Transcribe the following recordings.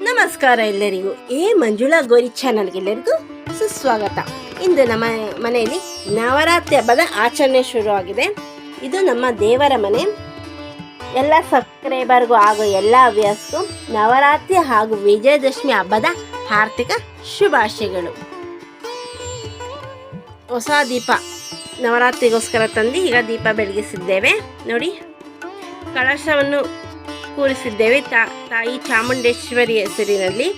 ನಮಸ್ಕಾರ ಎಲ್ಲರಿಗೂ. ಎ ಮಂಜುಳಾ ಗೋರಿ ಚಾನಲ್ಗೆ ಎಲ್ಲರಿಗೂ ಸುಸ್ವಾಗತ. ಇಂದು ನಮ್ಮ ಮನೆಯಲ್ಲಿ ನವರಾತ್ರಿ ಹಬ್ಬದ ಆಚರಣೆ ಶುರುವಾಗಿದೆ. ಇದು ನಮ್ಮ ದೇವರ ಮನೆ. ಎಲ್ಲ ಸಬ್ಸ್ಕ್ರೈಬರ್ಗೂ ಹಾಗೂ ಎಲ್ಲ ಹವ್ಯಾಸಕ್ಕೂ ನವರಾತ್ರಿ ಹಾಗೂ ವಿಜಯದಶಮಿ ಹಬ್ಬದ ಆರ್ಥಿಕ ಶುಭಾಶಯಗಳು. ಹೊಸ ದೀಪ ನವರಾತ್ರಿಗೋಸ್ಕರ ತಂದು ಈಗ ದೀಪ ಬೆಳಗಿಸಿದ್ದೇವೆ. ನೋಡಿ, ಕಳಶವನ್ನು ಕೂರಿಸಿದ್ದೇವೆ ತಾ, ತಾಯಿ ಚಾಮುಂಡೇಶ್ವರಿ ಹೆಸರಿನಲ್ಲಿ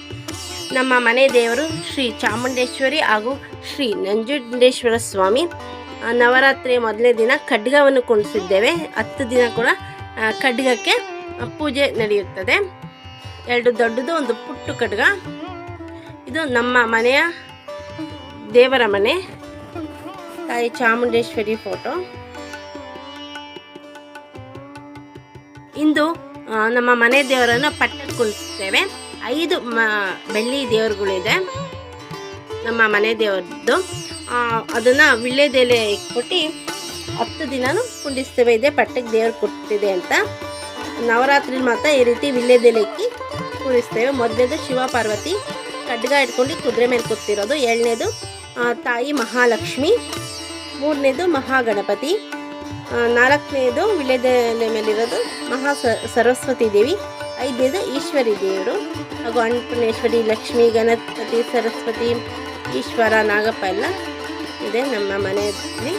ನಮ್ಮ ಮನೆ ದೇವರು ಶ್ರೀ ಚಾಮುಂಡೇಶ್ವರಿ ಹಾಗೂ ಶ್ರೀ ನಂಜುಂಡೇಶ್ವರ ಸ್ವಾಮಿ. ನವರಾತ್ರಿ ಮೊದಲನೇ ದಿನ ಖಡ್ಗವನ್ನು ಕುಣಿಸಿದ್ದೇವೆ ಹತ್ತು ದಿನ ಕೂಡ ಖಡ್ಗಕ್ಕೆ ಪೂಜೆ ನಡೆಯುತ್ತದೆ. ಎರಡು ದೊಡ್ಡದು, ಒಂದು ಪುಟ್ಟು ಖಡ್ಗ. ಇದು ನಮ್ಮ ಮನೆಯ ದೇವರ ಮನೆ. ತಾಯಿ ಚಾಮುಂಡೇಶ್ವರಿ ಫೋಟೋ. ಇಂದು ನಮ್ಮ ಮನೆ ದೇವರನ್ನು ಪಟ್ಟಕ್ಕೆ ಕುಳಿಸ್ತೇವೆ ಐದು ಮ, ಬೆಳ್ಳಿ ದೇವರುಗಳಿದೆ. ನಮ್ಮ ಮನೆ ದೇವರದ್ದು. ಅದನ್ನು ವಿಳ್ಯದೆಲೆ ಕೊಟ್ಟು ಹತ್ತು ದಿನವೂ ಕುಂಡಿಸ್ತೇವೆ. ಇದೆ ಪಟ್ಟಕ್ಕೆ ದೇವ್ರು ಕೊಟ್ಟಿದೆ ಅಂತ. ನವರಾತ್ರಿ ಮಾತ್ರ ಈ ರೀತಿ ವಿಳ್ಯದೆಲೆ ಇಕ್ಕಿ ಕೂರಿಸ್ತೇವೆ ಮೊದಲನೇದು ಶಿವ ಪಾರ್ವತಿ. ಖಡ್ಗ ಇಟ್ಕೊಂಡು ಕುದುರೆ ಮೇಲೆ ಕೂತಿರೋದು. ಎರಡನೇದು ತಾಯಿ ಮಹಾಲಕ್ಷ್ಮಿ. ಮೂರನೇದು ಮಹಾಗಣಪತಿ. ನಾಲ್ಕನೇದು ವಿಳ್ಯದೆಲೆ ಮೇಲಿರೋದು ಮಹಾ ಸರಸ್ವತಿ ದೇವಿ, ಐದನೇದು ಈಶ್ವರಿ ದೇವರು, ಹಾಗೂ ಅನ್ನಪೂರ್ಣೇಶ್ವರಿ ಲಕ್ಷ್ಮಿ, ಗಣಪತಿ, ಸರಸ್ವತಿ, ಈಶ್ವರ, ನಾಗಪ್ಪ ಎಲ್ಲ ಇದೆ ನಮ್ಮ ಮನೆಯಲ್ಲಿ.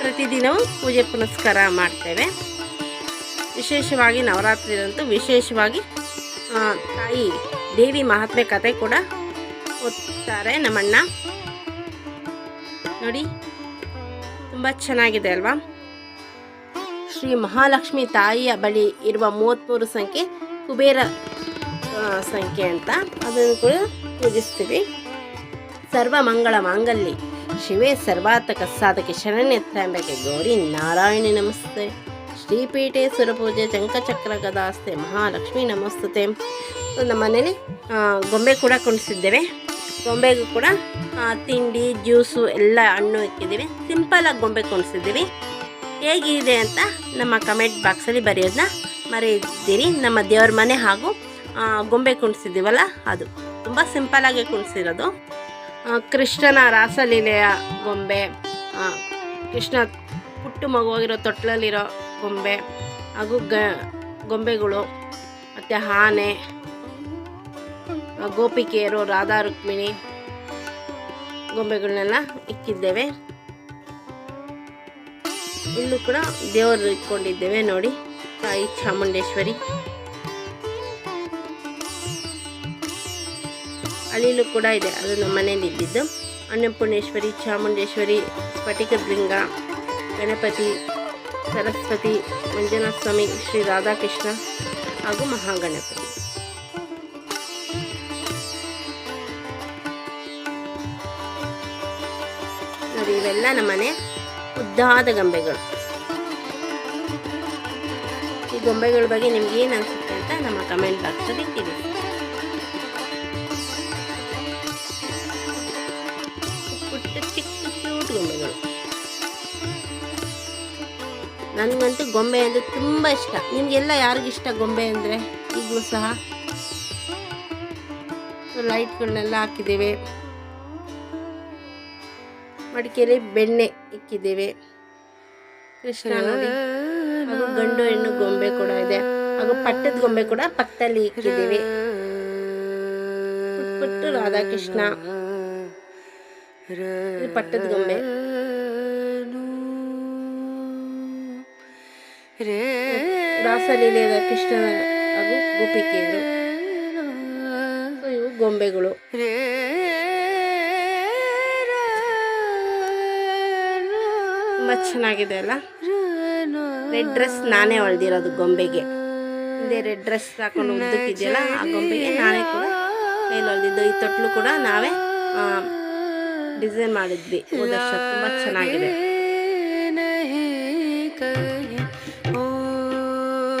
ಪ್ರತಿದಿನವೂ ಪೂಜೆ ಪುನಸ್ಕಾರ ಮಾಡ್ತೇವೆ. ವಿಶೇಷವಾಗಿ ನವರಾತ್ರಿರಂತೂ ವಿಶೇಷವಾಗಿ ತಾಯಿ, ದೇವಿ ಮಹಾತ್ಮೆ ಕತೆ ಕೂಡ ಓದ್ತಾರೆ ನಮ್ಮಣ್ಣ. ನೋಡಿ. ತುಂಬ ಚೆನ್ನಾಗಿದೆ ಅಲ್ವಾ? ಶ್ರೀ ಮಹಾಲಕ್ಷ್ಮಿ ತಾಯಿಯ ಬಳಿ ಇರುವ ಮೂವತ್ತ್ಮೂರು ಸಂಖ್ಯೆ ಕುಬೇರ ಸಂಖ್ಯೆ ಅಂತ. ಅದನ್ನು ಕೂಡ ಪೂಜಿಸ್ತೀವಿ. ಸರ್ವ ಮಂಗಳ ಮಾಂಗಲ್ಯ. ಶಿವೇ ಸರ್ವಾತಕ ಸಾಧಕ ಶರಣ್ಯ ತ್ರ್ಯಂಬಕೆ ಗೌರಿ ನಾರಾಯಣಿ ನಮಸ್ತೆ. ಶ್ರೀಪೀಠೆ ಸುರಪೂಜೆ ಚಂಕಚಕ್ರ ಗದಾಸ್ತೆ ಮಹಾಲಕ್ಷ್ಮಿ ನಮಸ್ತತೆ. ನಮ್ಮ ಮನೇಲಿ ಗೊಂಬೆ ಕೂಡ ಕುಣಿಸಿದ್ದೇವೆ. ಗೊಂಬೆಗೂ ಕೂಡ ತಿಂಡಿ, ಜ್ಯೂಸು ಎಲ್ಲ ಹಣ್ಣು ಇಕ್ಕಿದ್ದೀವಿ. ಸಿಂಪಲಾಗಿ ಗೊಂಬೆ ಕೊಣಿಸಿದ್ದೀವಿ ಹೇಗಿದೆ ಅಂತ ನಮ್ಮ ಕಮೆಂಟ್ ಬಾಕ್ಸಲ್ಲಿ ಬರೆಯೋದನ್ನ ಮರೆಯಿದ್ದೀರಿ. ನಮ್ಮ ದೇವ್ರ ಮನೆ ಹಾಗೂ ಗೊಂಬೆ ಕುಣಿಸಿದ್ದೀವಲ್ಲ ಅದು. ತುಂಬ ಸಿಂಪಲಾಗಿ ಕುಣಿಸಿರೋದು. ಕೃಷ್ಣನ ರಾಸಲೀಲೆಯ ಗೊಂಬೆ ಕೃಷ್ಣ ಪುಟ್ಟು ಮಗುವಾಗಿರೋ ತೊಟ್ಲಲ್ಲಿರೋ ಗೊಂಬೆ, ಹಾಗೂ ಗೊಂಬೆಗಳು, ಮತ್ತು ಆನೆ ಗೋಪಿಕೆಯರು ರಾಧಾ, ರುಕ್ಮಿಣಿ ಗೊಂಬೆಗಳನ್ನೆಲ್ಲ ಇಕ್ಕಿದ್ದೇವೆ. ಇಲ್ಲೂ ಕೂಡ ದೇವರು ಇಟ್ಕೊಂಡಿದ್ದೇವೆ ನೋಡಿ, ತಾಯಿ ಚಾಮುಂಡೇಶ್ವರಿ. ಅಲ್ಲಿಲೂ ಕೂಡ ಇದೆ ಅದು ನಮ್ಮ ಮನೇಲಿ ಇದ್ದಿದ್ದು ಅನ್ನಪೂರ್ಣೇಶ್ವರಿ ಚಾಮುಂಡೇಶ್ವರಿ, ಸ್ಫಟಿಕಲಿಂಗ, ಗಣಪತಿ, ಸರಸ್ವತಿ, ಮಂಜುನಾಥ ಸ್ವಾಮಿ, ಶ್ರೀ ರಾಧಾಕೃಷ್ಣ ಹಾಗೂ ಮಹಾಗಣಪತಿ. ನೋಡಿ, ಇವೆಲ್ಲ ನಮ್ಮನೆ ಉದ್ದಾದ ಗೊಂಬೆಗಳು. ಈ ಗೊಂಬೆಗಳ ಬಗ್ಗೆ ನಿಮ್ಗೆ ಏನು ಅನಿಸುತ್ತೆ ಅಂತ ನಮ್ಮ ಕಮೆಂಟ್ ಬಾಕ್ಸಲ್ಲಿ ತಿಳಿಸಿ. ನನಗಂತೂ ಗೊಂಬೆ ಅಂದರೆ ತುಂಬ ಇಷ್ಟ. ನಿಮಗೆಲ್ಲ ಯಾರಿಗಿಷ್ಟ ಗೊಂಬೆ ಅಂದರೆ? ಈಗಲೂ ಸಹ. ಲೈಟ್ಗಳನ್ನೆಲ್ಲ ಹಾಕಿದ್ದೇವೆ. ಮಡಿಕೆಯಲ್ಲಿ ಬೆಣ್ಣೆ ಇಕ್ಕಿದ್ದೇವೆ. ಕೃಷ್ಣ ಗಂಡು ಹೆಣ್ಣು ಗೊಂಬೆ ಕೂಡ ಇದೆ. ಹಾಗೂ ಪಟ್ಟದ ಗೊಂಬೆ ಕೂಡ ಪಕ್ಕದಲ್ಲಿ ಇಕ್ಕಿದ್ದೀವಿ. ಪುಟ್ಟು ರಾಧಾಕೃಷ್ಣ. ಪಟ್ಟದ ಗೊಂಬೆ. ರಾಸಲೀಲೆಯ ಕೃಷ್ಣ ಹಾಗೂ ಗೋಪಿಕೆಯರು. ಇವು ಗೊಂಬೆಗಳು. ತುಂಬ ಚೆನ್ನಾಗಿದೆ ಅಲ್ಲ? ರೆಡ್ ಡ್ರೆಸ್ ನಾನೇ ಹೊಳ್ದಿರೋದು ಗೊಂಬೆಗೆ. ಹಿಂದೆ ರೆಡ್ ಡ್ರೆಸ್ ಹಾಕೊಂಡು ಉದ್ದಕ್ಕಿದೆಯಲ್ಲ ಆ ಗೊಂಬೆಗೆ ನಾನೇ ಕೂಡ ಮೇಲೆ ಹೊಳ್ದಿದ್ದು ಈ ತೊಟ್ಲು ಕೂಡ ನಾವೇ ಡಿಸೈನ್ ಮಾಡಿದ್ವಿ. ವರ್ಷ ತುಂಬ ಚೆನ್ನಾಗಿದೆ.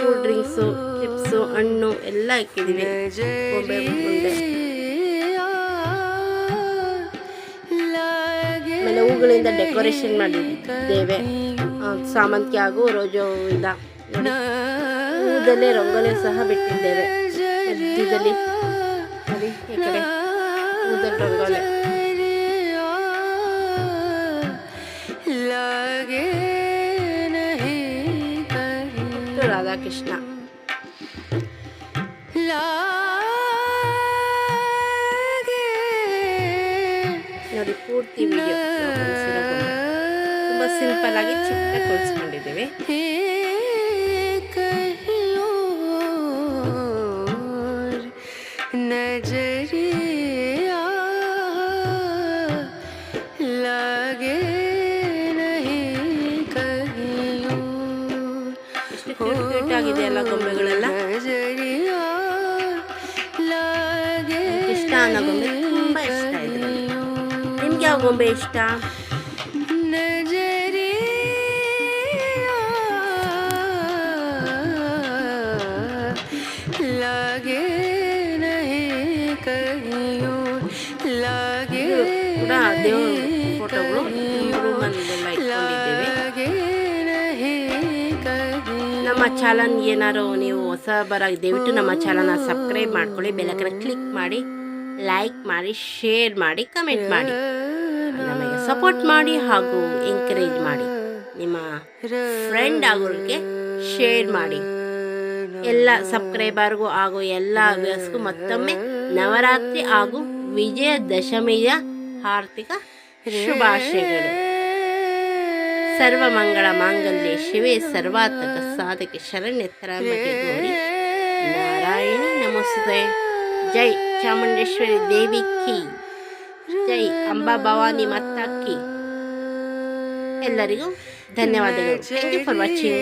ಕೂಲ್ ಡ್ರಿಂಕ್ಸು ಚಿಪ್ಸು ಹಣ್ಣು ಎಲ್ಲ ಇಕ್ಕಿದ್ದೀವಿ ಗೊಂಬೆ ಮುಂದೆ. ಹೂಗಳಿಂದ ಡೆಕೋರೇಷನ್ ಮಾಡಿದ್ದೇವೆ. ಸಾಮಂತಿಗೆ ಹಾಗೂ ರೋಜ ಹೂವಿಂದ ಹೂದಲ್ಲೇ ರಂಗೋಲಿ ಸಹ ಬಿಟ್ಟಿದ್ದೇವೆ. ಮಧ್ಯದಲ್ಲಿ. ಈ ಕಡೆ ಹೂದಲ್ ರಾಧಾಕೃಷ್ಣ. ಲಾ একেবারে পূর্তি ভিডিও সেরকম তোমরা সিম্পল আগে ঠিকঠাক করে করে দেবে ಆಗಿದೆ ಎಲ್ಲ ಗೊಂಬೆಗಳೆಲ್ಲ ಇಷ್ಟ ಅನ್ನೋ ಗೊಂಬೆ ಗೊಂಬೆ ಇಷ್ಟ ಕೂಡ ನಮ್ಮ ಚಾನಲ್ ಏನಾರು ನೀವು ಹೊಸಬರಾಗಿ ದಯವಿಟ್ಟು ನಮ್ಮ ಚಾನಲ್ನ ಸಬ್ಸ್ಕ್ರೈಬ್ ಮಾಡ್ಕೊಳ್ಳಿ ಬೆಲಕನ್ನು ಕ್ಲಿಕ್ ಮಾಡಿ ಲೈಕ್ ಮಾಡಿ ಶೇರ್ ಮಾಡಿ ಕಮೆಂಟ್ ಮಾಡಿ. ನಮಗೆ ಸಪೋರ್ಟ್ ಮಾಡಿ ಹಾಗೂ ಎಂಕರೇಜ್ ಮಾಡಿ. ನಿಮ್ಮ ಫ್ರೆಂಡ್ ಆಗೋರಿಗೆ ಶೇರ್ ಮಾಡಿ. ಎಲ್ಲ ಸಬ್ಸ್ಕ್ರೈಬರ್ಗೂ ಹಾಗೂ ಎಲ್ಲ ವ್ಯಸ್ಗೂ ಮತ್ತೊಮ್ಮೆ ನವರಾತ್ರಿ ಹಾಗೂ ವಿಜಯದಶಮಿಯ ಆರ್ಥಿಕ ಶುಭಾಶಯಗಳು. ಸರ್ವಮಂಗಳ ಮಾಂಗಲ್ಯ ಶಿವೆ ಸರ್ವಾತ್ಮಕ ಸಾಧಕ ಶರಣ್ಯ ನಾರಾಯಣಿ ನಮಸ್ತೆ. ಜೈ ಚಾಮುಂಡೇಶ್ವರಿ ದೇವಿ ಕಿ. ಜೈ ಅಂಬಾ ಭವಾನಿ ಮತ್ತಕ್ಕಿ ಎಲ್ಲರಿಗೂ ಧನ್ಯವಾದಗಳು. Thank you for watching